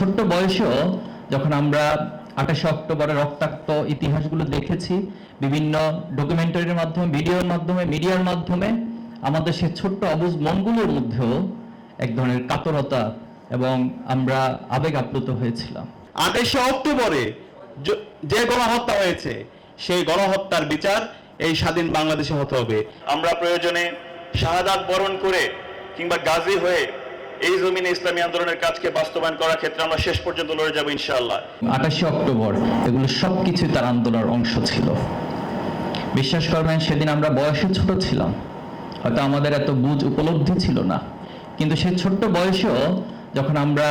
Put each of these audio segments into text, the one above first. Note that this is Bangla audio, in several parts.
ছোট্ট বয়সেও যখন আমরা আঠাশে অক্টোবরের রক্তাক্ত ইতিহাসগুলো দেখেছি, বিভিন্ন ডকুমেন্টারির মাধ্যমে, ভিডিওর মাধ্যমে, মিডিয়ার মাধ্যমে, আমাদের সে ছোট্ট অবুজ মনগুলোর মধ্যেও এক ধরনের কাতরতা এবং আমরা আবেগ আপ্লুত হয়েছিলাম। আঠাশে অক্টোবরে যে গণহত্যা হয়েছে, সেই গণহত্যার বিচার এই স্বাধীন বাংলাদেশে হতে হবে। আমরা প্রয়োজনে শাহাদাত বরণ করে কিংবা গাজী হয়ে এই জমিনে ইসলামী আন্দোলনের কাজকে বাস্তবায়ন করার ক্ষেত্রে আমরা শেষ পর্যন্ত লড়ে যাব ইনশাআল্লাহ। আঠাশে অক্টোবর এগুলো সবকিছু তার আন্দোলনের অংশ ছিল। বিশ্বাস করবেন, সেদিন আমরা বয়সে ছোট ছিলাম। হয়তো আমাদের এত বুঝ উপলব্ধি ছিল না। কিন্তু সেই ছোট্ট বয়সেও যখন আমরা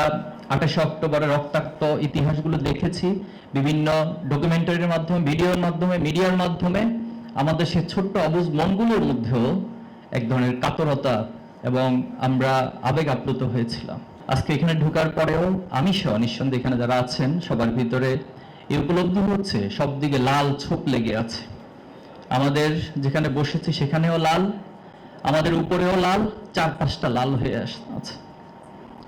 আঠাশে অক্টোবরের রক্তাক্ত ইতিহাসগুলো দেখেছি, বিভিন্ন ডকুমেন্টারির মাধ্যমে, ভিডিওর মাধ্যমে, মিডিয়ার মাধ্যমে, আমাদের সেই ছোট্ট অবুজ মনগুলোর মধ্যেও এক ধরনের কাতরতা এবং আমরা আবেগ আপ্লুত হয়েছিলাম। আজকে এখানে ঢোকার পরেও আমি সহ নিঃসন্দেহে এখানে যারা আছেন, সবার ভিতরে এই উপলব্ধি হচ্ছে, সব দিকে লাল ছোপ লেগে আছে। আমাদের যেখানে বসেছি সেখানেও লাল, আমাদের উপরেও লাল চার পাঁচটা লাল হয়ে আছে।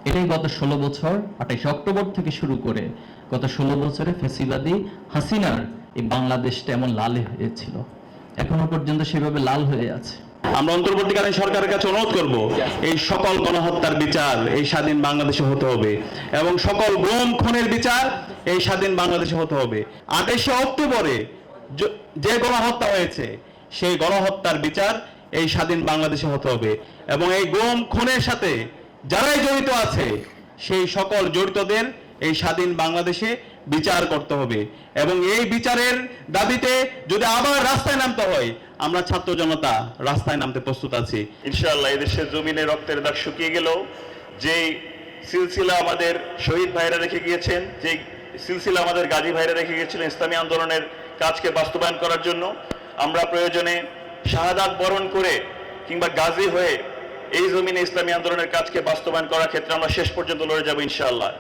এটাই গত ষোলো বছর, আঠাইশে অক্টোবর থেকে শুরু করে গত ষোলো বছরে ফেসিবাদী হাসিনার এই বাংলাদেশটা এমন লালে হয়েছিল। এখনও পর্যন্ত সেভাবে লাল হয়ে আছে। আমরা অন্তর্বর্তীকালীন সরকারের কাছে অনুরোধ করব, এই সকল গণহত্যার বিচার এই স্বাধীন বাংলাদেশে হতে হবে এবং সকল গুম খুনের বিচার এই স্বাধীন বাংলাদেশে হতে হবে। আঠাশে অক্টোবরে যে গণহত্যা হয়েছে, সেই গণহত্যার বিচার এই স্বাধীন বাংলাদেশে হতে হবে এবং এই গুম খুনের সাথে যারাই জড়িত আছে, সেই সকল জড়িতদের এই স্বাধীন বাংলাদেশে বিচার করতে হবে। এবং এই বিচারের দাবিতে যদি আবার রাস্তায় নামতে হয়, আমরা ছাত্র জনতা রাস্তায় নামতে প্রস্তুত আছি। ইনশাআল্লাহ এদেশের জমিনে রক্তের দাগ শুকিয়ে গেল যেই সিলসিলা আমাদের শহীদ ভাইরা রেখে গিয়েছেন যে সিলসিলা আমাদের গাজী ভাইরা রেখে গিয়েছিলেন ইসলামী আন্দোলনের কাজকে বাস্তবায়ন করার জন্য, আমরা প্রয়োজনে শাহাদাত বরণ করে কিংবা গাজী হয়ে এই জমিনে ইসলামী আন্দোলনের কাজকে বাস্তবায়ন করার ক্ষেত্রে আমরা শেষ পর্যন্ত লড়ে যাব ইনশাআল্লাহ।